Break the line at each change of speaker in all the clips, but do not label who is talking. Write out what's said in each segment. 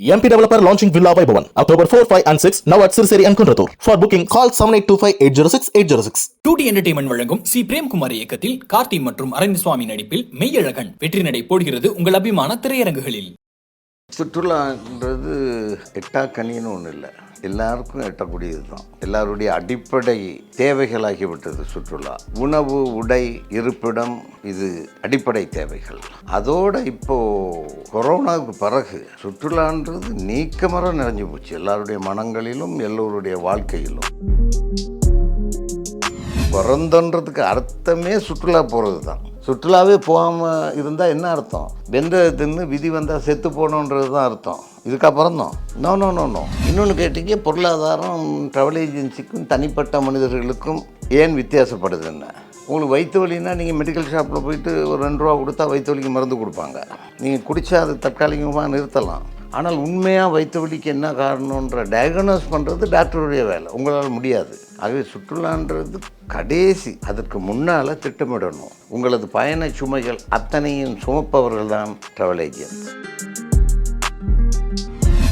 MP developer launching Villa Vaibhavan October 4, 5 and 6 now at Sirseri and Kunratur. For booking call 7825-806-806.
Two D entertainment வழங்கும் C Premkumar இயக்கத்தில் கார்த்தி மற்றும் அரவிந்த் நடிப்பில் மெய்யழகன் வெற்றி நடை போடுகிறது உங்கள் அபிமான திரையரங்குகளில்
சுற்றுலான்றது எட்டாக்கனின்னு ஒன்றும் இல்லை எல்லாருக்கும் எட்டக்கூடியது தான் எல்லாருடைய அடிப்படை தேவைகளாகிவிட்டது சுற்றுலா. உணவு உடை இருப்பிடம் இது அடிப்படை தேவைகள். அதோட இப்போ கொரோனாவுக்கு பிறகு சுற்றுலான்றது நீக்கமர நிறைஞ்சு போச்சு. எல்லாருடைய மனங்களிலும் எல்லோருடைய வாழ்க்கையிலும். பிறந்தன்றதுக்கு அர்த்தமே சுற்றுலா போகிறது தான் சுற்றுலாவே போகாமல் இருந்தால் என்ன அர்த்தம்? வெந்த தின்னு விதி வந்தால் செத்து போகணுன்றது தான் அர்த்தம். இதுக்கப்புறம் தான். நோ நோ நோ நோ இன்னொன்று கேட்டீங்க பொருளாதாரம் ட்ராவல் ஏஜென்சிக்கும் தனிப்பட்ட மனிதர்களுக்கும் ஏன் வித்தியாசப்படுது என்ன? உங்களுக்கு வயிற்று வலின்னா நீங்கள் மெடிக்கல் ஷாப்பில் போயிட்டு ஒரு ரெண்டு ரூபா கொடுத்தா வயிற்று வலிக்கு மருந்து கொடுப்பாங்க. நீங்கள் குடித்தா அது தற்காலிகமாக நிறுத்தலாம். ஆனால் உண்மையாக வயிற்று வலிக்கு என்ன காரணன்ற டயக்னோஸ் பண்ணுறது டாக்டருடைய வேலை. உங்களால் முடியாது. ஆகவே சுற்றுலான்றது கடைசி. அதற்கு முன்னால் திட்டமிடணும். உங்களது பயண சுமைகள் அத்தனையும் சுமப்பவர்கள் தான் ட்ராவல் ஏஜென்ட்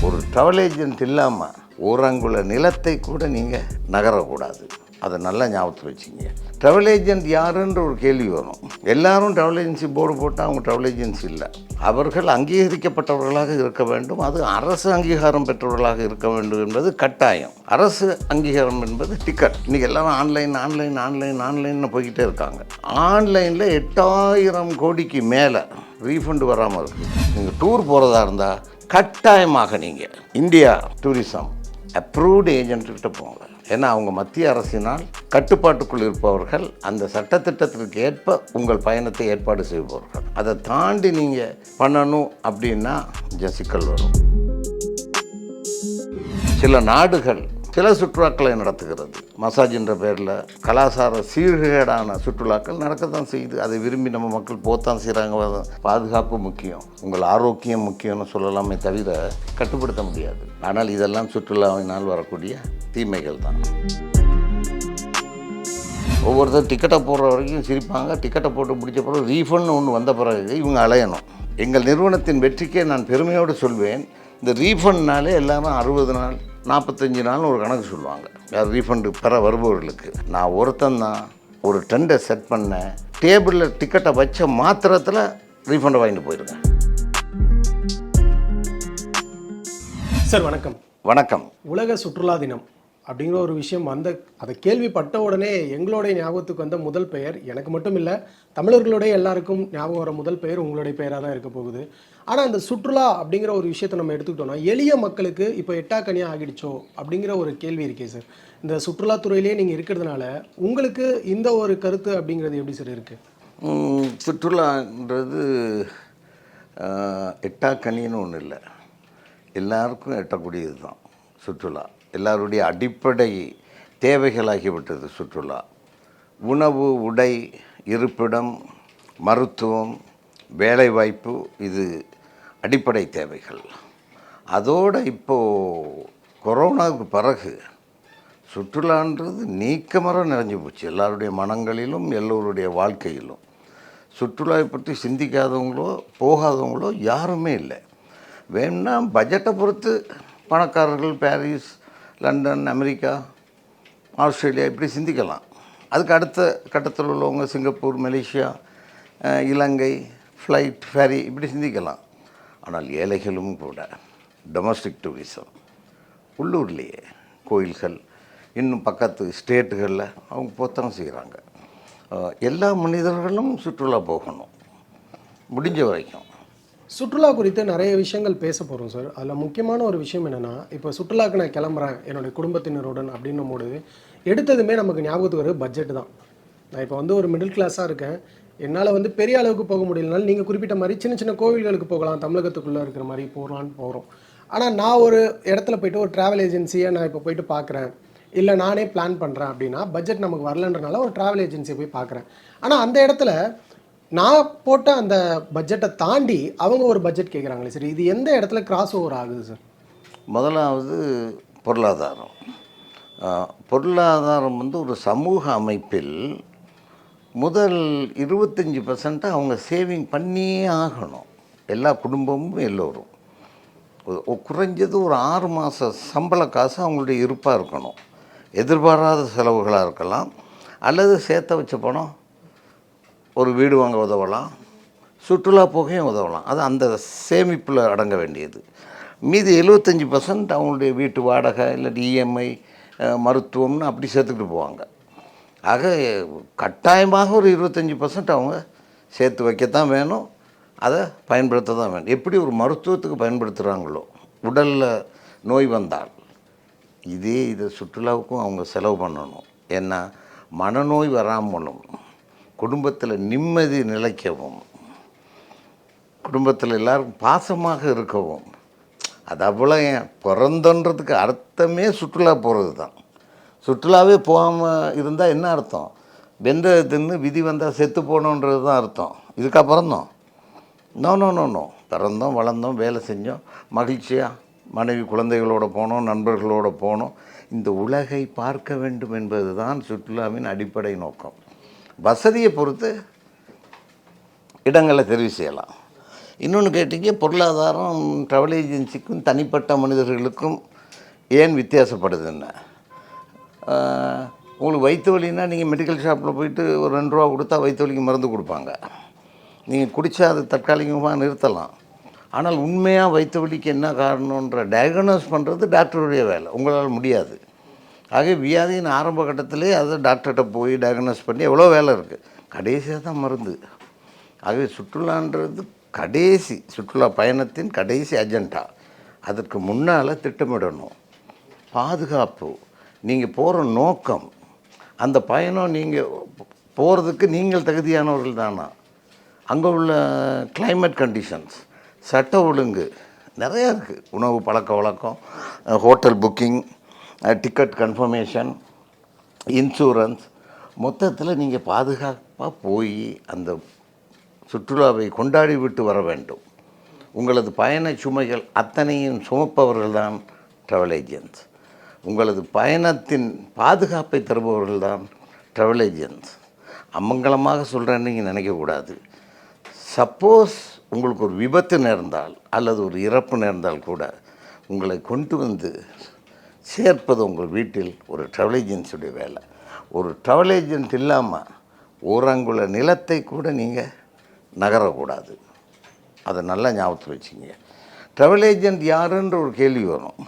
ஒரு ட்ராவல் ஏஜென்ட் இல்லாமல் ஓரங்குல நிலத்தை கூட நீங்கள் நகரக்கூடாது. அதை நல்லா ஞாபகத்தில் வச்சுங்க ட்ராவல் ஏஜென்ட் யாருன்ற ஒரு கேள்வி வரும். எல்லாரும் ட்ராவல் ஏஜென்சி போர்டு போட்டால் அவங்க ட்ராவல் ஏஜென்சி இல்லை. அவர்கள் அங்கீகரிக்கப்பட்டவர்களாக இருக்க வேண்டும். அது அரசு அங்கீகாரம் பெற்றவர்களாக இருக்க வேண்டும் என்பது கட்டாயம். அரசு அங்கீகாரம் என்பது டிக்கெட் இன்றைக்கி எல்லாரும் ஆன்லைன் ஆன்லைன் ஆன்லைன் ஆன்லைன்னு போய்கிட்டே இருக்காங்க. ஆன்லைனில் எட்டாயிரம் கோடிக்கு மேலே ரீஃபண்ட் வராமல் இருக்குது நீங்கள் டூர் போகிறதா இருந்தால் கட்டாயமாக நீங்கள் இந்தியா டூரிசம் அப்ரூவ்டு ஏஜென்ட்டுக்கிட்ட போங்க. ஏன்னா அவங்க மத்திய அரசினால் கட்டுப்பாட்டுக்குள் இருப்பவர்கள் அந்த சட்டத்திட்டத்திற்கு ஏற்ப உங்கள் பயணத்தை ஏற்பாடு செய்பவர்கள். அதை தாண்டி நீங்கள் பண்ணணும் அப்படின்னா ஜசிக்கல் வரும். சில நாடுகள் சில சுற்றுலாக்களை நடத்துகிறது. மசாஜ் என்ற பேரில் கலாச்சார சீர்கேடான சுற்றுலாக்கள் நடக்க தான் செய்யுது. அதை விரும்பி நம்ம மக்கள் போத்தான் செய்கிறாங்க பாதுகாப்பு முக்கியம். உங்கள் ஆரோக்கியம் முக்கியம்னு சொல்லலாமே தவிர கட்டுப்படுத்த முடியாது. ஆனால் இதெல்லாம் சுற்றுலாவினால் வரக்கூடிய தீமைகள் தான். ஒவ்வொருத்தர் டிக்கெட்டை போடுற வரைக்கும் சிரிப்பாங்க. டிக்கெட்டை போட்டு முடிச்ச பிறகு ரீஃபண்ட் ஒன்று வந்த பிறகு இவங்க அலையணும். எங்கள் நிறுவனத்தின் வெற்றிக்கே நான் பெருமையோடு சொல்வேன். இந்த ரீஃபண்ட்னாலே எல்லாரும் அறுபது நாள் நாற்பத்தஞ்சு நாள்னு ஒரு கணக்கு சொல்லுவாங்க. யார் ரீஃபண்டு பெற வருபவர்களுக்கு. நான் ஒருத்தன் தான் ஒரு டெண்டை செட் பண்ணேன் டேபிளில் டிக்கெட்டை வச்ச மாத்திரத்தில் ரீஃபண்டை வாங்கிட்டு போயிருக்கேன்.
சார் வணக்கம்.
வணக்கம்.
உலக சுற்றுலா தினம் அப்படிங்கிற ஒரு விஷயம் வந்த அதை கேள்விப்பட்ட உடனே எங்களுடைய ஞாபகத்துக்கு வந்த முதல் பெயர் எனக்கு மட்டும் இல்லை தமிழர்களுடைய எல்லாருக்கும் ஞாபகம் வர முதல் பெயர் உங்களுடைய பெயராக தான் இருக்க போகுது. ஆனால் அந்த சுற்றுலா அப்படிங்கிற ஒரு விஷயத்தை நம்ம எடுத்துக்கிட்டோம்னா எளிய மக்களுக்கு இப்போ எட்டாக்கனியாக ஆகிடுச்சோ அப்படிங்கிற ஒரு கேள்வி இருக்கே சார். இந்த சுற்றுலாத்துறையிலே நீங்கள் இருக்கிறதுனால உங்களுக்கு இந்த ஒரு கருத்து அப்படிங்கிறது எப்படி சார் இருக்குது
சுற்றுலான்றது எட்டாக்கனின்னு ஒன்றும் இல்லை. எல்லாருக்கும் எட்டக்கூடியது தான் சுற்றுலா. எல்லாருடைய அடிப்படை தேவைகளாகிவிட்டது சுற்றுலா. உணவு உடை இருப்பிடம் மருத்துவம் வேலைவாய்ப்பு இது அடிப்படை தேவைகள். அதோடு இப்போது கொரோனாவுக்கு பிறகு சுற்றுலான்றது நீக்கமர நிறைஞ்சு போச்சு. எல்லாருடைய மனங்களிலும் எல்லோருடைய வாழ்க்கையிலும். சுற்றுலாவை பற்றி சிந்திக்காதவங்களோ போகாதவங்களோ யாருமே இல்லை. வேணும்னா பட்ஜெட்டை பொறுத்து பணக்காரர்கள் பாரிஸ் லண்டன் அமெரிக்கா ஆஸ்திரேலியா இப்படி சிந்திக்கலாம். அதுக்கு அடுத்த கட்டத்தில் உள்ளவங்க Singapore Malaysia Ilangai flight ferry இப்படி சிந்திக்கலாம். ஆனால் ஏழைகளும் கூட. டொமஸ்டிக் டூரிசம் உள்ளூர்லேயே கோயில்கள் இன்னும் பக்கத்து ஸ்டேட்டுகளில் அவங்க போத்தான் செய்கிறாங்க எல்லா மனிதர்களும் சுற்றுலா போகணும். முடிஞ்ச வரைக்கும்.
சுற்றுலா குறித்து நிறைய விஷயங்கள் பேச போகிறோம் சார். அதில் முக்கியமான ஒரு விஷயம் என்னென்னா இப்போ சுற்றுலாக்கு நான் கிளம்புறேன் என்னுடைய குடும்பத்தினருடன் அப்படின்னும் போது எடுத்ததுமே நமக்கு ஞாபகத்துக்கு வருது பட்ஜெட் தான். நான் இப்போ வந்து ஒரு மிடில் கிளாஸாக இருக்கேன். என்னால் வந்து பெரிய அளவுக்கு போக முடியலனாலும் நீங்கள் குறிப்பிட்ட மாதிரி சின்ன சின்ன கோவில்களுக்கு போகலாம். தமிழகத்துக்குள்ளே இருக்கிற மாதிரி போகலான்னு போகிறோம் ஆனால் நான் ஒரு இடத்துல போயிட்டு ஒரு ட்ராவல் ஏஜென்சியை நான் இப்போ போயிட்டு பார்க்குறேன் இல்லை நானே பிளான் பண்ணுறேன் அப்படின்னா பட்ஜெட் நமக்கு வரலன்றனால ஒரு ட்ராவல் ஏஜென்சியை போய் பார்க்குறேன் ஆனால் அந்த இடத்துல நான் போட்ட அந்த பட்ஜெட்டை தாண்டி அவங்க ஒரு பட்ஜெட் கேட்குறாங்களே சரி இது எந்த இடத்துல கிராஸ் ஓவர் ஆகுது சார்
முதலாவது பொருளாதாரம். பொருளாதாரம் வந்து ஒரு சமூக அமைப்பில் முதல் இருபத்தஞ்சி பர்சண்ட்டை அவங்க சேவிங் பண்ணியே ஆகணும். எல்லா குடும்பமும் எல்லோரும். குறைஞ்சது ஒரு ஆறு மாத சம்பள காசு அவங்களுடைய இருப்பாக இருக்கணும். எதிர்பாராத செலவுகளாக இருக்கலாம். அல்லது சேர்த்த வச்ச பணம் ஒரு வீடு வாங்க உதவலாம். சுற்றுலா போகையும் உதவலாம். அது அந்த சேமிப்பில் அடங்க வேண்டியது. மீதி எழுபத்தஞ்சி பர்சன்ட் அவங்களுடைய வீட்டு வாடகை இல்லை இஎம்ஐ மருத்துவம்னு அப்படி சேர்த்துக்கிட்டு போவாங்க. ஆக கட்டாயமாக ஒரு இருபத்தஞ்சி பர்சன்ட் அவங்க சேர்த்து வைக்கத்தான் வேணும். அதை பயன்படுத்த தான் வேணும். எப்படி ஒரு மருத்துவத்துக்கு பயன்படுத்துகிறாங்களோ உடலில் நோய் வந்தால் இதே இதை சுற்றுலாவுக்கும் அவங்க செலவு பண்ணணும். ஏன்னா மனநோய் வராமலும் குடும்பத்தில் நிம்மதி நிலைக்கவும் குடும்பத்தில் எல்லோரும் பாசமாக இருக்கவும் அது அவ்வளோ ஏன் பிறந்தன்றதுக்கு அர்த்தமே சுற்றுலா போகிறது தான் சுற்றுலாவே போகாமல் இருந்தால் என்ன அர்த்தம்? வெந்த தின்னு விதி வந்தால் செத்து போகணுன்றது தான் அர்த்தம். இதுக்கா பிறந்தோம் நோ நோ நோ நோ பிறந்தோம் வளர்ந்தோம் வேலை செஞ்சோம் மகிழ்ச்சியாக மனைவி குழந்தைகளோட போனோம் நண்பர்களோட போனோம். இந்த உலகை பார்க்க வேண்டும் என்பது தான் சுற்றுலாவின் அடிப்படை நோக்கம். வசதியை பொறுத்து இடங்களை தெரிவு செய்யலாம். இன்னொன்று கேட்டீங்க பொருளாதாரம் ட்ராவல் ஏஜென்சிக்கும் தனிப்பட்ட மனிதர்களுக்கும் ஏன் வித்தியாசப்படுதுன்னு உங்களுக்கு வயிற்று வலின்னா நீங்கள் மெடிக்கல் ஷாப்பில் போயிட்டு ஒரு ரெண்டு ரூபா கொடுத்தா வயிற்று வலிக்கு மருந்து கொடுப்பாங்க. நீங்கள் குடித்தா அது தற்காலிகமாக நிறுத்தலாம். ஆனால் உண்மையாக வயிற்று வலிக்கு என்ன காரணன்ற டயக்னோஸ் பண்ணுறது டாக்டருடைய வேலை. உங்களால் முடியாது. ஆக வியாதியின் ஆரம்ப கட்டத்திலே அதை டாக்டர்கிட்ட போய் டயக்னோஸ் பண்ணி எவ்வளோ வேலை இருக்குது கடைசியாக தான் மருந்து. ஆகவே சுற்றுலான்றது கடைசி சுற்றுலா பயணத்தின் கடைசி அஜெண்டா அதற்கு முன்னால் திட்டமிடணும். பாதுகாப்பு. நீங்கள் போகிற நோக்கம் அந்த பயணம் நீங்கள் போகிறதுக்கு நீங்கள் தகுதியானவர்கள் தானா? அங்கே உள்ள கிளைமேட் கண்டிஷன்ஸ் சட்ட ஒழுங்கு நிறையா இருக்குது உணவு பழக்க வழக்கம் hotel booking ticket confirmation insurance மொத்தத்தில் நீங்கள் பாதுகாப்பாக போய் அந்த சுற்றுலாவை கொண்டாடி விட்டு வர வேண்டும். உங்களது பயண சுமைகள் அத்தனையும் சுமப்பவர்கள் தான் ட்ராவல் ஏஜென்ட்ஸ் உங்களது பயணத்தின் பாதுகாப்பை தருபவர்கள் தான் ட்ராவல் ஏஜென்ட்ஸ் அமங்கலமாக சொல்கிறேன்னு நீங்கள் நினைக்கக்கூடாது. சப்போஸ் உங்களுக்கு ஒரு விபத்து நேர்ந்தால் அல்லது ஒரு இறப்பு நேர்ந்தால் கூட உங்களை கொண்டு வந்து சேர்ப்பது உங்கள் வீட்டில் ஒரு ட்ராவல் ஏஜென்சியுடைய வேலை. ஒரு ட்ராவல் ஏஜென்ட் இல்லாமல் ஓரங்குள்ள நிலத்தை கூட நீங்கள் நகரக்கூடாது. அதை நல்லா ஞாபகத்தில் வச்சுங்க ட்ராவல் ஏஜென்ட் யாருன்ற ஒரு கேள்வி வரும்.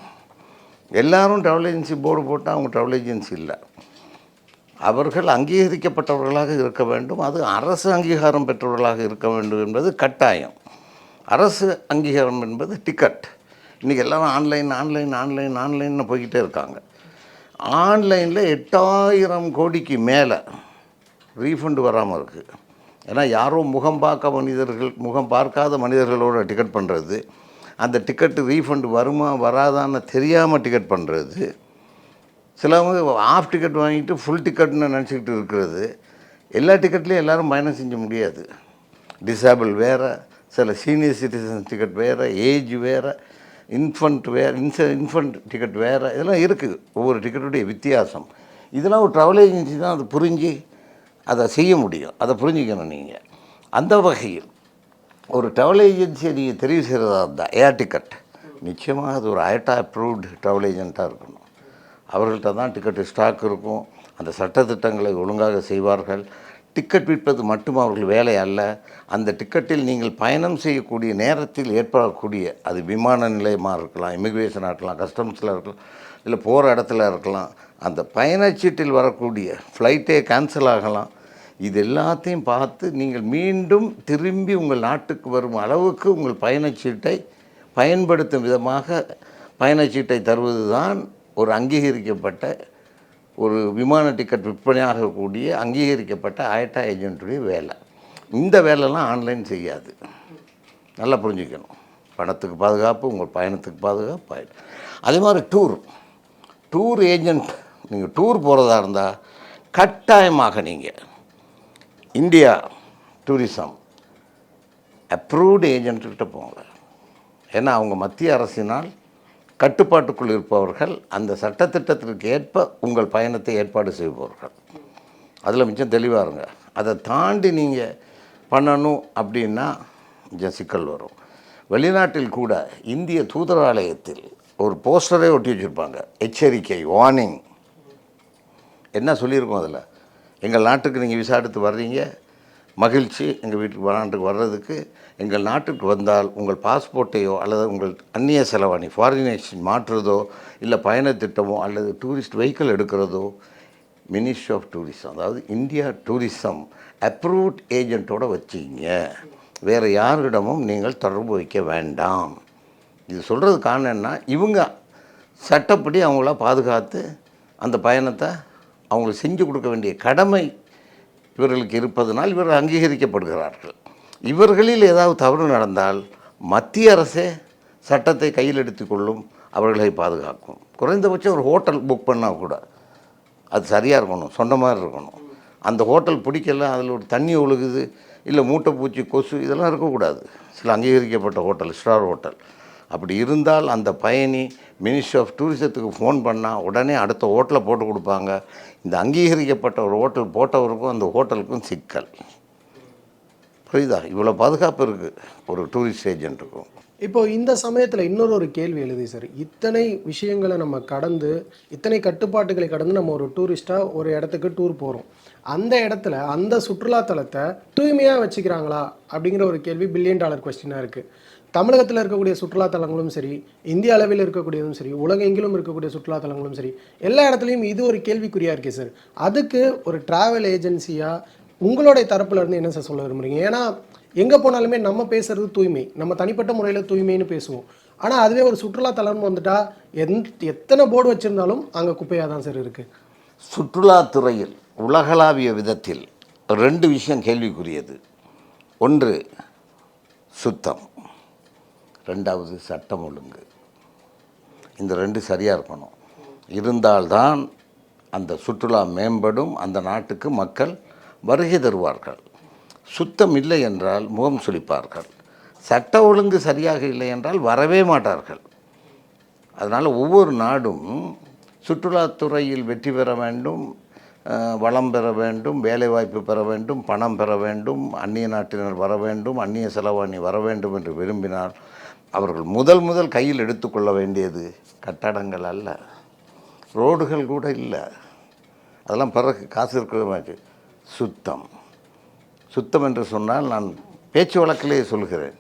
எல்லாரும் ட்ராவல் ஏஜென்சி போர்டு போட்டால் அவங்க ட்ராவல் ஏஜென்சி இல்லை. அவர்கள் அங்கீகரிக்கப்பட்டவர்களாக இருக்க வேண்டும். அது அரசு அங்கீகாரம் பெற்றவர்களாக இருக்க வேண்டும் என்பது கட்டாயம். அரசு அங்கீகாரம் என்பது டிக்கெட் இன்றைக்கி எல்லாரும் ஆன்லைன் ஆன்லைன் ஆன்லைன் ஆன்லைன்னு போய்கிட்டே இருக்காங்க. ஆன்லைனில் எட்டாயிரம் கோடிக்கு மேலே ரீஃபண்டு வராமல் இருக்குது ஏன்னா யாரோ முகம் பார்க்க மனிதர்கள் முகம் பார்க்காத மனிதர்களோட டிக்கெட் பண்ணுறது அந்த டிக்கெட்டு ரீஃபண்ட் வருமா வராதான்னு தெரியாமல் டிக்கெட் பண்ணுறது சிலவங்க ஆஃப் டிக்கெட் வாங்கிட்டு ஃபுல் டிக்கெட்னு நினச்சிக்கிட்டு இருக்கிறது. எல்லா டிக்கெட்லேயும் எல்லாரும் பயணம் செஞ்ச முடியாது. டிசேபிள் வேறு சில சீனியர் சிட்டிசன் டிக்கெட் வேறு ஏஜ் வேறு இன்ஃபண்ட் வேறு இன்ச இன்ஃபண்ட் டிக்கெட் வேறு இதெல்லாம் இருக்குது ஒவ்வொரு டிக்கெட்டுடைய வித்தியாசம். இதெல்லாம் ஒரு ட்ராவல் ஏஜென்சி தான் அதை புரிஞ்சு அதை செய்ய முடியும். அதை புரிஞ்சுக்கணும் நீங்கள் அந்த வகையில் ஒரு ட்ராவல் ஏஜென்சியை நீங்கள் தெரிவு செய்கிறதா இருந்தால் ஏர் டிக்கெட் நிச்சயமாக அது ஒரு ஐட்டா அப்ரூவ்டு ட்ராவல் ஏஜென்ட்டாக இருக்கணும். அவர்கள்ட்ட தான் டிக்கெட்டு ஸ்டாக் இருக்கும். அந்த சட்டத்திட்டங்களை ஒழுங்காக செய்வார்கள். டிக்கெட் விற்பது மட்டும் அவர்கள் வேலை அல்ல. அந்த டிக்கெட்டில் நீங்கள் பயணம் செய்யக்கூடிய நேரத்தில் ஏற்படக்கூடிய அது விமான நிலையமாக இருக்கலாம் இமிக்ரேஷனாக இருக்கலாம் கஸ்டம்ஸில் இருக்கலாம் இல்லை போகிற இடத்துல இருக்கலாம். அந்த பயணச்சீட்டில் வரக்கூடிய ஃப்ளைட்டே கேன்சல் ஆகலாம். இது எல்லாத்தையும் பார்த்து நீங்கள் மீண்டும் திரும்பி உங்கள் நாட்டுக்கு வரும் அளவுக்கு உங்கள் பயணச்சீட்டை பயன்படுத்தும் விதமாக பயணச்சீட்டை தருவது தான் ஒரு அங்கீகரிக்கப்பட்ட ஒரு விமான டிக்கெட் விற்பனையாகக்கூடிய அங்கீகரிக்கப்பட்ட ஆயட்டா ஏஜென்ட்டுடைய வேலை. இந்த வேலைலாம் ஆன்லைன் செய்யாது. நல்லா புரிஞ்சுக்கணும். பணத்துக்கு பாதுகாப்பு உங்கள் பயணத்துக்கு பாதுகாப்பு ஆயிடும் அதே மாதிரி டூர் டூர் ஏஜென்ட் நீங்கள் டூர் போகிறதா இருந்தால் கட்டாயமாக நீங்கள் இந்தியா டூரிசம் அப்ரூவ்டு ஏஜென்ட்கிட்ட போங்க. ஏன்னா அவங்க மத்திய அரசினால் கட்டுப்பாட்டுக்குள் இருப்பவர்கள் அந்த சட்டத்திட்டத்திற்கு ஏற்ப உங்கள் பயணத்தை ஏற்பாடு செய்பவர்கள். அதில் மிச்சம் தெளிவாக இருங்க. அதை தாண்டி நீங்கள் பண்ணணும் அப்படின்னா கொஞ்சம் சிக்கல் வரும். வெளிநாட்டில் கூட இந்திய தூதராலயத்தில் ஒரு போஸ்டரே ஒட்டி வச்சுருப்பாங்க. எச்சரிக்கை வார்னிங் என்ன சொல்லியிருக்கோம் அதில்? எங்கள் நாட்டுக்கு நீங்கள் விசா எடுத்து வர்றீங்க மகிழ்ச்சி எங்கள் வீட்டுக்கு வராண்டுக்கு வர்றதுக்கு எங்கள் நாட்டுக்கு வந்தால் உங்கள் பாஸ்போர்ட்டையோ அல்லது உங்கள் அந்நிய செலவாணி ஃபாரினேஷன் மாற்றுறதோ இல்லை பயணத்திட்டமோ அல்லது டூரிஸ்ட் வெஹிக்கிள் எடுக்கிறதோ மினிஸ்ட்ரி ஆஃப் டூரிசம் அதாவது இந்தியா டூரிசம் அப்ரூவ்ட் ஏஜெண்ட்டோடு வச்சிங்க. வேறு யாரிடமும் நீங்கள் தொடர்பு வைக்க வேண்டாம். இது சொல்கிறது காரணம் என்ன இவங்க சட்டப்படி அவங்கள பாதுகாத்து அந்த பயணத்தை அவங்களுக்கு செஞ்சு கொடுக்க வேண்டிய கடமை இவர்களுக்கு இருப்பதனால் இவர்கள் அங்கீகரிக்கப்படுகிறார்கள். இவர்களில் ஏதாவது தவறு நடந்தால் மத்திய அரசே சட்டத்தை கையில் எடுத்துக்கொள்ளும் அவர்களை பாதுகாக்கும். குறைந்தபட்சம் ஒரு ஹோட்டல் புக் பண்ணால் கூட அது சரியாக இருக்கணும் சொன்ன மாதிரி இருக்கணும். அந்த ஹோட்டல் பிடிக்கல அதில் ஒரு தண்ணி ஒழுகுது இல்லை மூட்டை பூச்சி கொசு இதெல்லாம் இருக்கக்கூடாது. சில அங்கீகரிக்கப்பட்ட ஹோட்டல் ஸ்டார் ஹோட்டல். அப்படி இருந்தால் அந்த பயணி மினிஸ்ட்ரி ஆஃப் டூரிசத்துக்கு ஃபோன் பண்ணால் உடனே அடுத்த ஹோட்டலில் போட்டு கொடுப்பாங்க. இந்த அங்கீகரிக்கப்பட்ட ஒரு ஹோட்டல் போட்டவருக்கும் அந்த ஹோட்டலுக்கும் சிக்கல். புரியுதா? இவ்வளோ பாதுகாப்பு இருக்குது ஒரு டூரிஸ்ட் ஏஜென்ட்டுக்கும்.
இப்போ இந்த சமயத்தில் இன்னொரு ஒரு கேள்வி எழுதி சார். இத்தனை விஷயங்களை நம்ம கடந்து இத்தனை கட்டுப்பாட்டுகளை கடந்து நம்ம ஒரு டூரிஸ்ட்டாக ஒரு இடத்துக்கு டூர் போகிறோம் அந்த இடத்துல அந்த சுற்றுலாத்தலத்தை தூய்மையாக வச்சுக்கிறாங்களா அப்படிங்கிற ஒரு கேள்வி பில்லியன் டாலர் கொஸ்டினாக இருக்குது தமிழகத்தில் இருக்கக்கூடிய சுற்றுலாத்தலங்களும் சரி இந்திய அளவில் இருக்கக்கூடியதும் சரி உலகெங்கிலும் இருக்கக்கூடிய சுற்றுலாத்தலங்களும் சரி எல்லா இடத்துலையும் இது ஒரு கேள்விக்குறியாக இருக்கே சார் அதுக்கு ஒரு ட்ராவல் ஏஜென்சியாக உங்களுடைய தரப்புலேருந்து என்ன சார் சொல்ல விரும்புகிறீங்க ஏன்னா எங்கே போனாலுமே நம்ம பேசுறது தூய்மை நம்ம தனிப்பட்ட முறையில் தூய்மைன்னு பேசுவோம். ஆனால் அதுவே ஒரு சுற்றுலாத்தலம்னு வந்துட்டா எந் எத்தனை போர்டு வச்சுருந்தாலும் அங்கே குப்பையாக தான் சார் இருக்குது
சுற்றுலாத்துறையில் உலகளாவிய விதத்தில் ரெண்டு விஷயம் கேள்விக்குரியது. ஒன்று சுத்தம். ரெண்டாவது சட்டம் ஒழுங்கு. இந்த ரெண்டு சரியாக இருக்கணும். இருந்தால்தான் அந்த சுற்றுலா மேம்படும் அந்த நாட்டுக்கு மக்கள் வருகை தருவார்கள். சுத்தம் இல்லை என்றால் முகம் சுளிப்பார்கள். சட்ட ஒழுங்கு சரியாக இல்லை என்றால் வரவே மாட்டார்கள். அதனால் ஒவ்வொரு நாடும் சுற்றுலாத்துறையில் வெற்றி பெற வேண்டும் வளம் பெற வேண்டும் வேலைவாய்ப்பு பெற வேண்டும் பணம் பெற வேண்டும் அந்நிய நாட்டினர் வர வேண்டும் அந்நிய செலவாணி வர வேண்டும் என்று விரும்பினால் அவர்கள் முதல் முதல் கையில் எடுத்துக்கொள்ள வேண்டியது கட்டடங்கள் அல்ல. ரோடுகள் கூட இல்லை. அதெல்லாம் பிறகு காசு இருக்கிற சுத்தம். சுத்தம் என்று சொன்னால் நான் பேச்சு வழக்கிலே சொல்கிறேன்.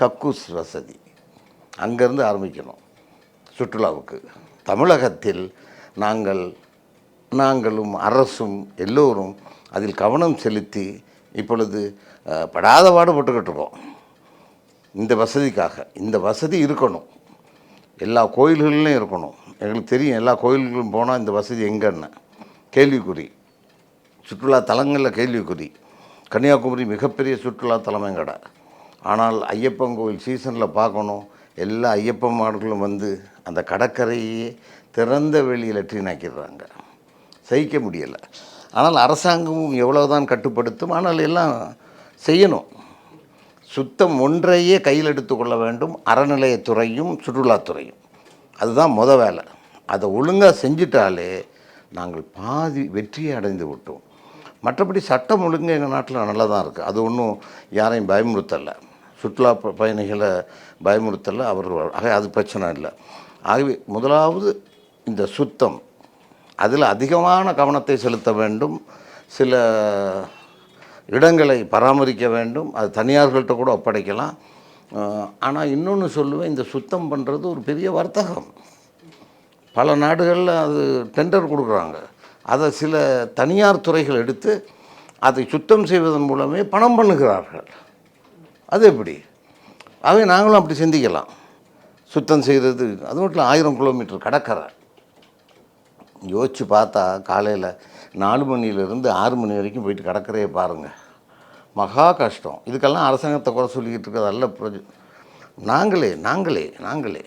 கக்கூஸ் வசதி. அங்கேருந்து ஆரம்பிக்கணும். சுற்றுலாவுக்கு. தமிழகத்தில் நாங்கள் நாங்களும் அரசும் எல்லோரும் அதில் கவனம் செலுத்தி இப்பொழுது படாத பாடுபட்டுக்கிட்டு இருக்கோம். இந்த வசதிக்காக இந்த வசதி இருக்கணும். எல்லா கோயில்கள்லையும் இருக்கணும். எங்களுக்கு தெரியும் எல்லா கோயில்களும் போனால் இந்த வசதி எங்கன்னு. கேள்விக்குறி. சுற்றுலா தலங்களில் கேள்விக்குறி. கன்னியாகுமரி மிகப்பெரிய சுற்றுலா கடை. ஆனால் ஐயப்பன் கோவில் சீசனில் பார்க்கணும். எல்லா ஐயப்பன்மார்களும் வந்து அந்த கடற்கரையே திறந்த வெளியில் லெட்ரினாக்கிடுறாங்க சகிக்க முடியலை. ஆனால் அரசாங்கமும் எவ்வளவுதான் கட்டுப்படுத்தும் ஆனால் எல்லாம் செய்யணும். சுத்தம் ஒன்றையே கையில் எடுத்துக்கொள்ள வேண்டும் அறநிலையத்துறையும் சுற்றுலாத்துறையும். அதுதான் முத வேலை. அதை ஒழுங்காக செஞ்சிட்டாலே நாங்கள் பாதி வெற்றியை அடைந்து விட்டோம். மற்றபடி சட்டம் ஒழுங்கு எங்கள் நாட்டில் நல்லா தான் இருக்குது அது ஒன்றும் யாரையும் பயமுறுத்தலை. சுற்றுலா ப- பயணிகளை பயமுறுத்தலை. அவர்கள் ஆக அது பிரச்சனை இல்லை. ஆகவே முதலாவது இந்த சுத்தம். அதில் அதிகமான கவனத்தை செலுத்த வேண்டும். சில இடங்களை பராமரிக்க வேண்டும் அது தனியார்கள்ட்ட கூட ஒப்படைக்கலாம். ஆனால் இன்னொன்று சொல்லுவேன் இந்த சுத்தம் பண்ணுறது ஒரு பெரிய வர்த்தகம். பல நாடுகளில் அது டெண்டர் கொடுக்குறாங்க. அதை சில தனியார் துறைகள் எடுத்து அதை சுத்தம் செய்வதன் மூலமே பணம் பண்ணுகிறார்கள். அது எப்படி? ஆகவே நாங்களும் அப்படி சிந்திக்கலாம். சுத்தம் செய்கிறது அது மட்டும் இல்லை, ஆயிரம் கிலோமீட்டர் கடற்கரை. யோசித்து பார்த்தா காலையில் நாலு மணியிலேருந்து ஆறு மணி வரைக்கும் போயிட்டு கடற்கரையை பாருங்கள் மகா கஷ்டம். இதுக்கெல்லாம் அரசாங்கத்தை குறை சொல்லிக்கிட்டு இருக்கிறதல்ல பிரஜ. நாங்களே நாங்களே நாங்களே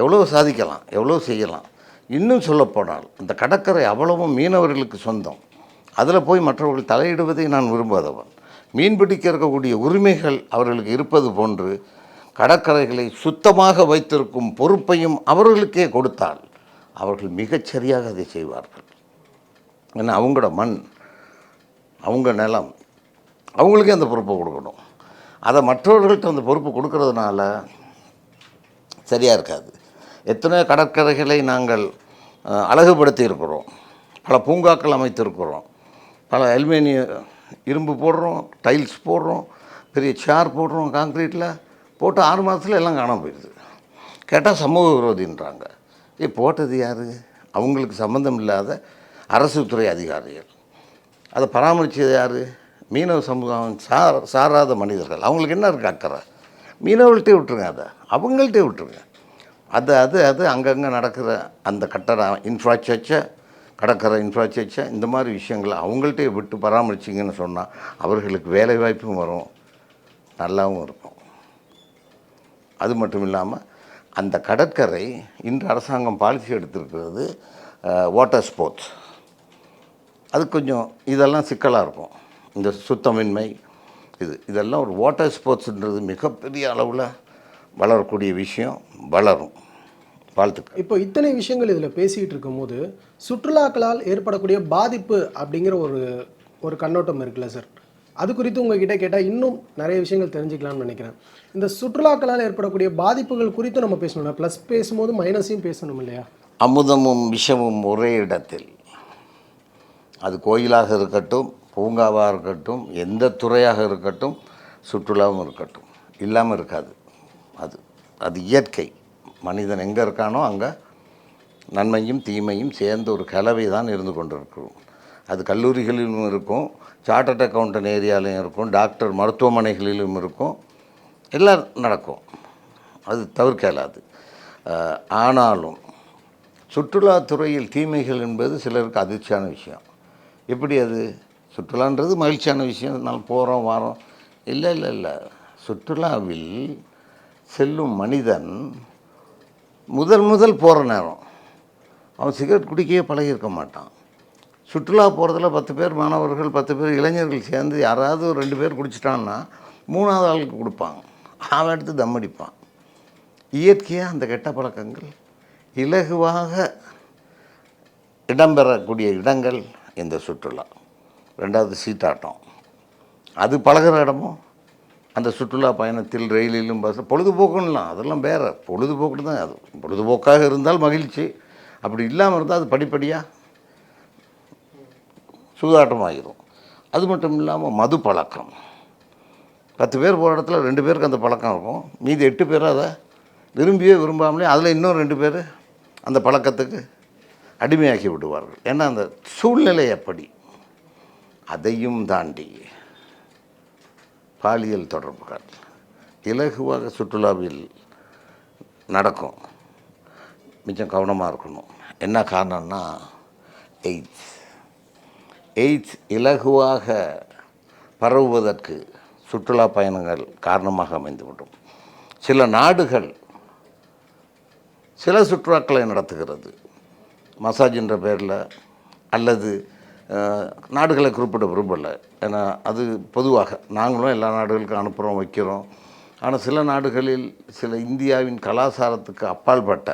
எவ்வளோ சாதிக்கலாம் எவ்வளோ செய்யலாம். இன்னும் சொல்லப்போனால் இந்த கடற்கரை அவ்வளவும் மீனவர்களுக்கு சொந்தம். அதில் போய் மற்றவர்கள் தலையிடுவதை நான் விரும்பாதவன். மீன் பிடிக்க இருக்கக்கூடிய உரிமைகள் அவர்களுக்கு இருப்பது போன்று கடற்கரைகளை சுத்தமாக வைத்திருக்கும் பொறுப்பையும் அவர்களுக்கே கொடுத்தால் அவர்கள் மிகச்சரியாக அதை செய்வார்கள். ஏன்னா அவங்களோட மண் அவங்க நிலம் அவங்களுக்கே அந்த பொறுப்பை கொடுக்கணும். அதை மற்றவர்கள்ட்ட அந்த பொறுப்பு கொடுக்கறதுனால சரியாக இருக்காது. எத்தனையோ கடற்கரைகளை நாங்கள் அழகுபடுத்தி இருக்கிறோம் பல பூங்காக்கள் அமைத்திருக்கிறோம். பல அலுமினிய இரும்பு போடுறோம் டைல்ஸ் போடுறோம் பெரிய சேர் போடுறோம் காங்க்ரீட்டில் போட்டு ஆறு மாதத்துல எல்லாம் காணாமல் போயிடுது கேட்டால் சமூக விரோதின்றாங்க. ஏ போட்டது யார்? அவங்களுக்கு சம்மந்தம் இல்லாத அரசு துறை அதிகாரிகள். அதை பராமரித்தது யார்? மீனவ சமூகம் சார் சாராத மனிதர்கள். அவங்களுக்கு என்ன இருக்குது அக்கறை? மீனவர்கள்ட்டே விட்டுருங்க அதை. அவங்கள்ட்டே விட்டுருங்க. அது அது அது அங்கங்கே நடக்கிற அந்த கட்டட இன்ஃப்ராஸ்ட்ரக்சர் கடற்கரை இன்ஃப்ராஸ்ட்ரக்சர் இந்த மாதிரி விஷயங்களை அவங்கள்ட்டே விட்டு பராமரிச்சிங்கன்னு சொன்னால் அவர்களுக்கு வேலை வாய்ப்பும் வரும். நல்லாவும் இருக்கும். அது மட்டும் இல்லாமல் அந்த கடற்கரை இன்று அரசாங்கம் பாலிசி எடுத்திருக்கிறது வாட்டர் ஸ்போர்ட்ஸ் அது கொஞ்சம் இதெல்லாம் சிக்கலாக இருக்கும். இந்த சுத்தமின்மை இது இதெல்லாம் ஒரு வாட்டர் ஸ்போர்ட்ஸ்ன்றது மிகப்பெரிய அளவில் வளரக்கூடிய விஷயம் வளரும். வாழ்த்துக்கள்.
இப்போ இத்தனை விஷயங்கள் இதில் பேசிகிட்டு இருக்கும்போது சுற்றுலாக்களால் ஏற்படக்கூடிய பாதிப்பு அப்படிங்கிற ஒரு ஒரு கண்ணோட்டம் இருக்குல்ல சார்? அது குறித்து உங்ககிட்ட கேட்டால் இன்னும் நிறைய விஷயங்கள் தெரிஞ்சுக்கலாம்னு நினைக்கிறேன். இந்த சுற்றுலாக்களால் ஏற்படக்கூடிய பாதிப்புகள் குறித்து நம்ம பேசணும் ப்ளஸ் பேசும்போது மைனஸையும் பேசணும் இல்லையா?
அமுதமும் விஷமும் ஒரே இடத்தில். அது கோயிலாக இருக்கட்டும் பூங்காவாக இருக்கட்டும் எந்த துறையாக இருக்கட்டும் சுற்றுலாவும் இருக்கட்டும். இல்லாமல் இருக்காது. அது அது இயற்கை. மனிதன் எங்கே இருக்கானோ அங்கே நன்மையும் தீமையும் சேர்ந்த ஒரு கலவை தான் இருந்து கொண்டிருக்கிறோம் அது கல்லூரிகளிலும் இருக்கும் சார்ட்டர்ட் அக்கௌண்டன்ட் ஏரியாலையும் இருக்கும் டாக்டர் மருத்துவமனைகளிலும் இருக்கும். எல்லாம் நடக்கும். அது தவிர்க்க இயலாது ஆனாலும் சுற்றுலாத்துறையில் தீமைகள் என்பது சிலருக்கு அதிர்ச்சியான விஷயம். எப்படி அது? சுற்றுலான்றது மகிழ்ச்சியான விஷயம். நான் போகிறோம் வரோம். இல்லை இல்லை இல்லை. சுற்றுலாவில் செல்லும் மனிதன் முதல் முதல் போகிற நேரம் அவன் சிகரெட் குடிக்கவே பழகியிருக்க மாட்டான். சுற்றுலா போகிறதுல பத்து பேர் மாணவர்கள் பத்து பேர் இளைஞர்கள் சேர்ந்து யாராவது ஒரு ரெண்டு பேர் குடிச்சிட்டான்னா மூணாவது ஆளுக்கு கொடுப்பாங்க அவன் எடுத்து தம் அடிப்பான். இயற்கையாக அந்த கெட்ட பழக்கங்கள் இலகுவாக இடம்பெறக்கூடிய இடங்கள் இந்த சுற்றுலா. ரெண்டாவது சீட்டாட்டம். அது பழகுற இடமும் அந்த சுற்றுலா பயணத்தில் ரயிலிலும் பஸ் பொழுதுபோக்குன்னலாம் அதெல்லாம் வேறு. பொழுதுபோக்கு தான் அது. பொழுதுபோக்காக இருந்தால் மகிழ்ச்சி. அப்படி இல்லாமல் இருந்தால் அது படிப்படியாக சூதாட்டமாகிடும் அது மட்டும் இல்லாமல் மது பழக்கம். பத்து பேர் போகிற இடத்துல ரெண்டு பேருக்கு அந்த பழக்கம் இருக்கும். மீதி எட்டு பேர் அதை விரும்பியே விரும்பாமலே அதில் இன்னும் ரெண்டு பேர் அந்த பழக்கத்துக்கு அடிமையாகி விடுவார்கள். ஏன்னா அந்த சூழ்நிலை அப்படி. அதையும் தாண்டி பாலியல் தொடர்புகள் இலகுவாக சுற்றுலாவில் நடக்கும். மிச்சம் கவனமாக இருக்கணும். என்ன காரணம்னா எய்ட்ஸ் எய்ட்ஸ் இலகுவாக பரவுவதற்கு சுற்றுலா பயணங்கள் காரணமாக அமைந்துவிடும். சில நாடுகள் சில சுற்றுலாக்களை நடத்துகிறது. மசாஜ் பேரில் அல்லது நாடுகளை குறிப்பிட விரும்பலை ஏன்னா அது பொதுவாக நாங்களும் எல்லா நாடுகளுக்கும் அனுப்புகிறோம் வைக்கிறோம். ஆனால் சில நாடுகளில் சில இந்தியாவின் கலாச்சாரத்துக்கு அப்பாற்பட்ட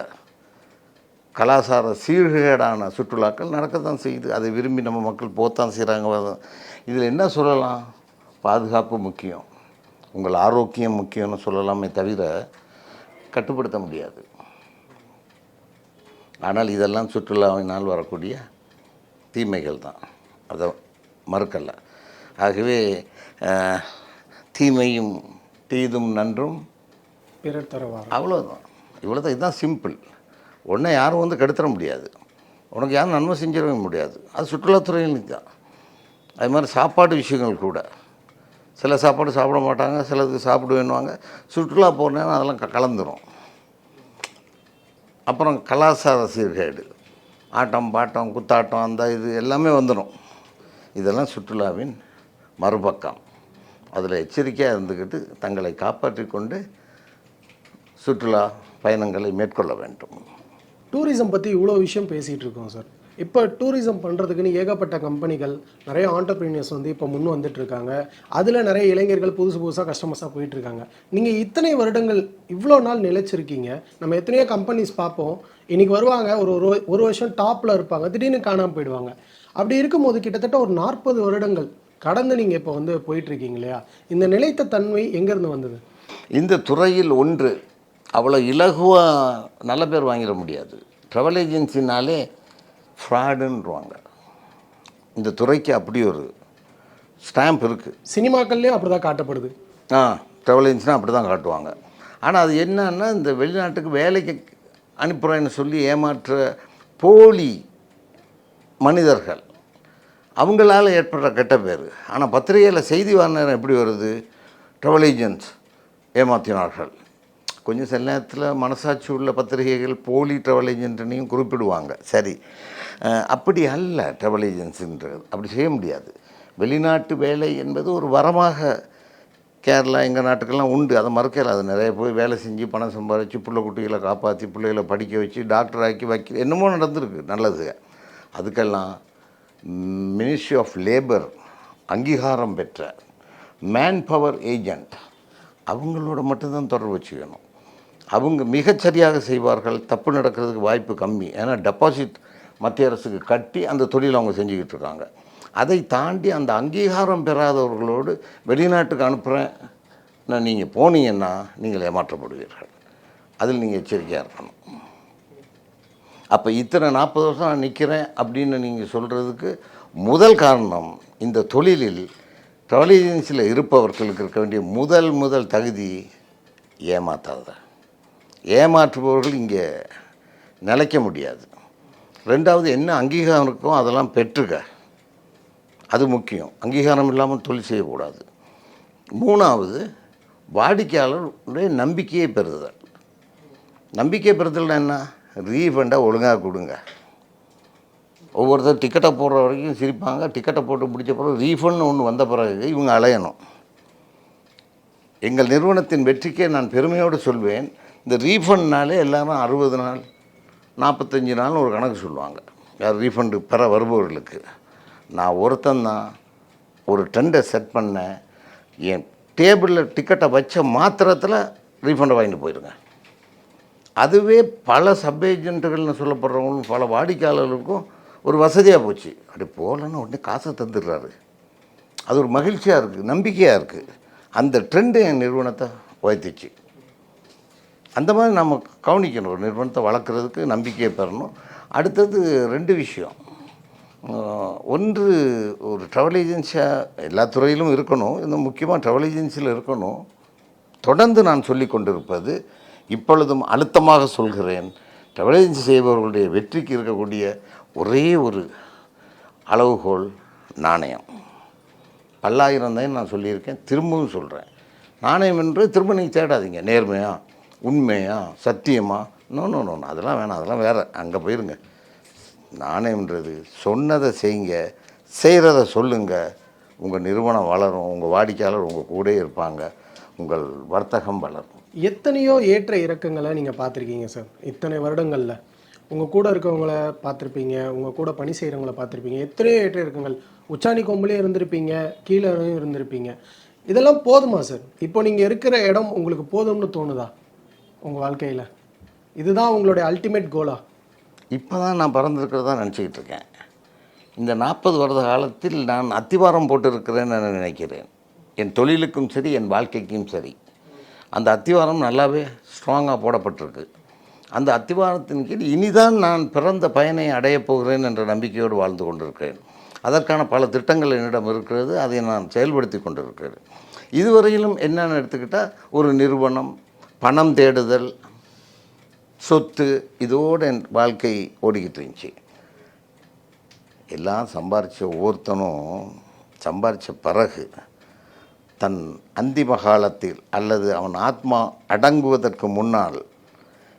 கலாச்சார சீர்கேடான சுற்றுலாக்கள் நடக்கத்தான் செய்யுது. அதை விரும்பி நம்ம மக்கள் போத்தான் செய்கிறாங்க இதில் என்ன சொல்லலாம்? பாதுகாப்பு முக்கியம். உங்கள் ஆரோக்கியம் முக்கியம்னு சொல்லலாமே தவிர கட்டுப்படுத்த முடியாது. ஆனால் இதெல்லாம் சுற்றுலாவினால் வரக்கூடிய தீமைகள் தான். அதை மறுக்கல. ஆகவே தீமையும் தீதும் நன்றும்
பிறர் தரவார்
அவ்வளோதான் இவ்வளோ தான் இதுதான் சிம்பிள் உடனே யாரும் வந்து கெடுத்துட முடியாது. உனக்கு யாரும் நன்மை செஞ்சிடவே முடியாது. அது சுற்றுலாத்துறையில் தான் அது மாதிரி சாப்பாடு விஷயங்கள் கூட. சில சாப்பாடு சாப்பிட மாட்டாங்க சிலது சாப்பிடுவேன்னுவாங்க. சுற்றுலா போகிற நேரம் அதெல்லாம் கலந்துரும். அப்புறம் கலாச்சார சீர்கேடு. ஆட்டம் பாட்டம் குத்தாட்டம் அந்த இது எல்லாமே வந்துடும் இதெல்லாம் சுற்றுலாவின் மறுபக்கம். அதில் எச்சரிக்கையாக இருந்துக்கிட்டு தங்களை காப்பாற்றி கொண்டு சுற்றுலா பயணங்களை மேற்கொள்ள வேண்டும்.
டூரிசம் பற்றி இவ்வளோ விஷயம் பேசிகிட்டு இருக்கோம் சார் இப்போ டூரிசம் பண்ணுறதுக்குன்னு ஏகப்பட்ட கம்பெனிகள் நிறைய ஆண்டர்பிரினியர்ஸ் வந்து இப்போ முன் வந்துட்டுருக்காங்க. அதில் நிறைய இளைஞர்கள் புதுசு புதுசாக கஸ்டமர்ஸாக போயிட்டுருக்காங்க. நீங்கள் இத்தனை வருடங்கள் இவ்வளோ நாள் நிலைச்சிருக்கீங்க. நம்ம எத்தனையோ கம்பெனிஸ் பார்ப்போம். இன்னைக்கு வருவாங்க ஒரு ஒரு ஒரு வருஷம் டாப்பில் இருப்பாங்க. திடீர்னு காணாமல் போயிடுவாங்க. அப்படி இருக்கும்போது கிட்டத்தட்ட ஒரு நாற்பது வருடங்கள் கடந்து நீங்கள் இப்போ வந்து போயிட்டுருக்கீங்க இல்லையா? இந்த நிலைத்த தன்மை எங்கேருந்து வந்தது?
இந்த துறையில் ஒன்று அவ்வளோ இலகுவாக நல்ல பேர் வாங்கிட முடியாது. ட்ராவல் ஏஜென்சினாலே ஃப்ராடுன்றாங்க இந்த துறைக்கு அப்படி ஒரு ஸ்டாம்ப் இருக்குது
சினிமாக்கள்லேயும் அப்படி தான் காட்டப்படுது.
ஆ ட்ராவல் ஏஜென்சினா அப்படி தான் காட்டுவாங்க. ஆனால் அது என்னன்னா இந்த வெளிநாட்டுக்கு வேலைக்கு அனுப்புகிறேன்னு சொல்லி ஏமாற்ற போலி மனிதர்கள். அவங்களால ஏற்படுற கெட்ட பேர். ஆனால் பத்திரிகையில் செய்தி வாங்கின எப்படி வருது? ட்ராவல் ஏஜென்ட்ஸ் ஏமாற்றினார்கள் கொஞ்சம் சில நேரத்தில் மனசாட்சி உள்ள பத்திரிகைகள் போலி ட்ராவல் ஏஜென்ட்னையும் குறிப்பிடுவாங்க. சரி. அப்படி அல்ல ட்ராவல் ஏஜென்சின்றது அப்படி செய்ய முடியாது. வெளிநாட்டு வேலை என்பது ஒரு வரமாக கேரளா எங்கள் நாட்டுக்கெல்லாம் உண்டு. அதை மறுக்கல அது நிறைய போய் வேலை செஞ்சு பணம் சம்பாதிச்சு பிள்ளை குட்டிகளை காப்பாற்றி பிள்ளைகளை படிக்க வச்சு டாக்டர் ஆக்கி வைக்க என்னமோ நடந்திருக்கு. நல்லது. அதுக்கெல்லாம் மினிஸ்ட்ரி ஆஃப் லேபர் அங்கீகாரம் பெற்ற மேன் பவர் ஏஜெண்ட் அவங்களோட மட்டும்தான் தொடர்பு வச்சுக்கணும். அவங்க மிகச்சரியாக செய்வார்கள். தப்பு நடக்கிறதுக்கு வாய்ப்பு கம்மி. ஏன்னா டெபாசிட் மத்திய அரசுக்கு கட்டி அந்த தொழில் அவங்க செஞ்சுக்கிட்டு இருக்காங்க. அதை தாண்டி அந்த அங்கீகாரம் பெறாதவர்களோடு வெளிநாட்டுக்கு அனுப்புகிறேன் நான் நீங்கள் போனீங்கன்னா நீங்கள் ஏமாற்றப்படுவீர்கள். அதில் நீங்கள் எச்சரிக்கையாக இருக்கணும். அப்போ இத்தனை நாற்பது வருஷம் நான் நிற்கிறேன் அப்படின்னு நீங்கள் சொல்கிறதுக்கு முதல் காரணம் இந்த தொழிலில் ட்ராவல் ஏஜென்சியில் இருப்பவர்களுக்கு இருக்க வேண்டிய முதல் முதல் தகுதி ஏமாத்தாத ஏமாற்றுபவர்கள் இங்கே நிலைக்க முடியாது. ரெண்டாவது என்ன அங்கீகாரம் இருக்கோ அதெல்லாம் பெற்றுக்க. அது முக்கியம். அங்கீகாரம் இல்லாமல் தொழில் செய்யக்கூடாது. மூணாவது வாடிக்கையாளருடைய நம்பிக்கையை பெறுதல். நம்பிக்கை பெறுதல்னா என்ன? ரீஃபண்டாக ஒழுங்காக கொடுங்க. ஒவ்வொருத்தர் டிக்கெட்டை போடுற வரைக்கும் சிரிப்பாங்க. டிக்கெட்டை போட்டு முடிச்ச பிறகு ரீஃபண்ட் ஒன்று வந்த பிறகு இவங்க அலையணும். எங்கள் நிறுவனத்தின் வெற்றிக்கே நான் பெருமையோடு சொல்வேன். இந்த ரீஃபண்ட்னாலே எல்லாரும் அறுபது நாள் நாற்பத்தஞ்சு நாள்னு ஒரு கணக்கு சொல்லுவாங்க. யார் ரீஃபண்டு பெற வருபவர்களுக்கு. நான் ஒருத்தன் தான் ஒரு டெண்டர் செட் பண்ணேன். என் டேபிளில் டிக்கெட்டை வச்ச மாத்திரத்தில் ரீஃபண்டை வாங்கிட்டு போயிடுங்க அதுவே பல சப் ஏஜென்ட்டுகள்னு சொல்லப்படுறவங்களும் பல வாடிக்கையாளர்களுக்கும் ஒரு வசதியாக போச்சு. அப்படி போகலன்னு உடனே காசை தந்துடுறாரு. அது ஒரு மகிழ்ச்சியாக இருக்குது நம்பிக்கையாக இருக்குது அந்த ட்ரெண்டு என் நிறுவனத்தை உயர்த்திச்சு. அந்த மாதிரி நம்ம கவனிக்கணும். ஒரு நிறுவனத்தை வளர்க்குறதுக்கு நம்பிக்கையை பெறணும். அடுத்தது ரெண்டு விஷயம். ஒன்று ஒரு ட்ராவல் ஏஜென்சியாக எல்லா துறையிலும் இருக்கணும். இன்னும் முக்கியமாக ட்ராவல் ஏஜென்சியில் இருக்கணும். தொடர்ந்து நான் சொல்லி கொண்டிருப்பது இப்பொழுதும் அழுத்தமாக சொல்கிறேன். ட்ராவல் ஏஜென்சி செய்பவர்களுடைய வெற்றிக்கு இருக்கக்கூடிய ஒரே ஒரு அளவுகோல் நாணயம். பல்லாயிரம் தான் நான் சொல்லியிருக்கேன். திரும்பவும் சொல்கிறேன் நாணயம் என்று திரும்ப நீங்கள் தேடாதீங்க. நேர்மையாக உண்மையா சத்தியமா? நோ நோ நோ அதெல்லாம் வேணாம் அதெல்லாம் வேறு. அங்கே போயிருங்க. நாணயம்ன்றது சொன்னதை செய்யுங்க செய்கிறத சொல்லுங்கள் உங்கள் நிறுவனம் வளரும் உங்கள் வாடிக்கையாளர் உங்கள் கூட இருப்பாங்க. உங்கள் வர்த்தகம் வளரும்.
எத்தனையோ ஏற்ற இறக்கங்களை நீங்கள் பார்த்துருக்கீங்க சார் இத்தனை வருடங்களில். உங்கள் கூட இருக்கவங்கள பார்த்துருப்பீங்க உங்கள் கூட பணி செய்கிறவங்கள பார்த்துருப்பீங்க. எத்தனையோ ஏற்ற இறக்கங்கள். உச்சாணி கொம்புலேயும் இருந்திருப்பீங்க கீழே இருந்திருப்பீங்க. இதெல்லாம் போதுமா சார் இப்போ நீங்கள் இருக்கிற இடம் உங்களுக்கு போதும்னு தோணுதா? உங்கள் வாழ்க்கையில்? இதுதான் உங்களுடைய அல்டிமேட் கோலா
இப்போ தான் நான் பறந்துருக்கிறதா நினச்சிக்கிட்டு இருக்கேன். இந்த நாற்பது வருட காலத்தில் நான் அத்திவாரம் போட்டிருக்கிறேன்னு நான் நினைக்கிறேன். என் தொழிலுக்கும் சரி என் வாழ்க்கைக்கும் சரி. அந்த அத்திவாரம் நல்லாவே ஸ்ட்ராங்காக போடப்பட்டிருக்கு. அந்த அத்திவாரத்தின் கீழ் இனிதான் நான் பிறந்த பயனை அடையப் போகிறேன் என்ற நம்பிக்கையோடு வாழ்ந்து கொண்டிருக்கிறேன். அதற்கான பல திட்டங்கள் என்னிடம் இருக்கிறது. அதை நான் செயல்படுத்தி கொண்டிருக்கிறேன். இதுவரையிலும் என்னென்னு எடுத்துக்கிட்டால் ஒரு நிறுவனம் பணம் தேடுதல் சொத்து இதோடு என் வாழ்க்கை ஓடிக்கிட்டு இருந்துச்சு. எல்லாம் சம்பாரித்த ஒவ்வொருத்தனும் சம்பாரித்த பிறகு தன் அந்திம காலத்தில் அல்லது அவன் ஆத்மா அடங்குவதற்கு முன்னால்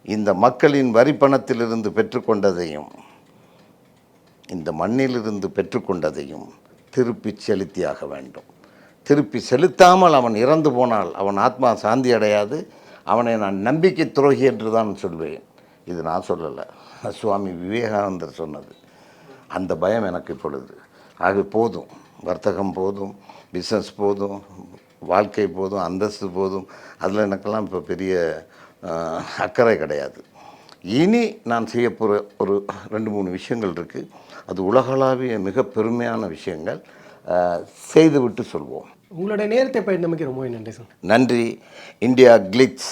இந்த மக்களின் வரிப்பணத்திலிருந்து பெற்றுக்கொண்டதையும் இந்த மண்ணிலிருந்து பெற்றுக்கொண்டதையும் திருப்பி செலுத்தியாக வேண்டும். திருப்பி செலுத்தாமல் அவன் இறந்து போனால் அவன் ஆத்மா சாந்தி அடையாது அவனை நான் நம்பிக்கை துரோகி என்று தான் சொல்வேன். இது நான் சொல்லலை. சுவாமி விவேகானந்தர் சொன்னது. அந்த பயம் எனக்கு இப்பொழுது. ஆக போதும். வர்த்தகம் போதும். பிஸ்னஸ் போதும். வாழ்க்கை போதும். அந்தஸ்து போதும். அதில் எனக்கெல்லாம் இப்போ பெரிய அக்கறை கிடையாது. இனி நான் செய்ய போகிற ஒரு ரெண்டு மூணு விஷயங்கள் இருக்குது அது உலகளாவிய மிக பெருமையான விஷயங்கள். செய்துவிட்டு சொல்வோம்.
உங்களுடைய நேரத்தை பயணமைக்கு ரொம்ப நன்றி சார்.
நன்றி. இந்தியா கிளிட்ஸ்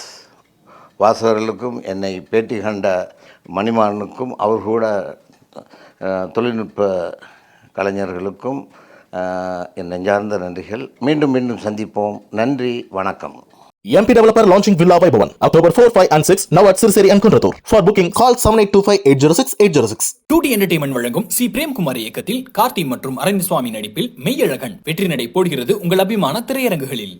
வாசகர்களுக்கும் என்னை பேட்டி கண்ட மணிமாறனுக்கும் அவர் கூட தொழில்நுட்ப கலைஞர்களுக்கும் என் நெஞ்சார்ந்த நன்றிகள். மீண்டும் மீண்டும் சந்திப்போம். நன்றி வணக்கம்.
MP Developer launching Villa Vaibhavan October 4, 5 and 6 now at Sirseri and Kunratur. For booking call 7825806806.
Two D entertainment வழங்கும் சி பிரேம்குமார் இயக்கத்தில் கார்த்தி மற்றும் அரவிந்த் சுவாமி நடிப்பில் மெய்யழகன் வெற்றி நடை போடுகிறது உங்கள் அபிமான திரையரங்குகளில்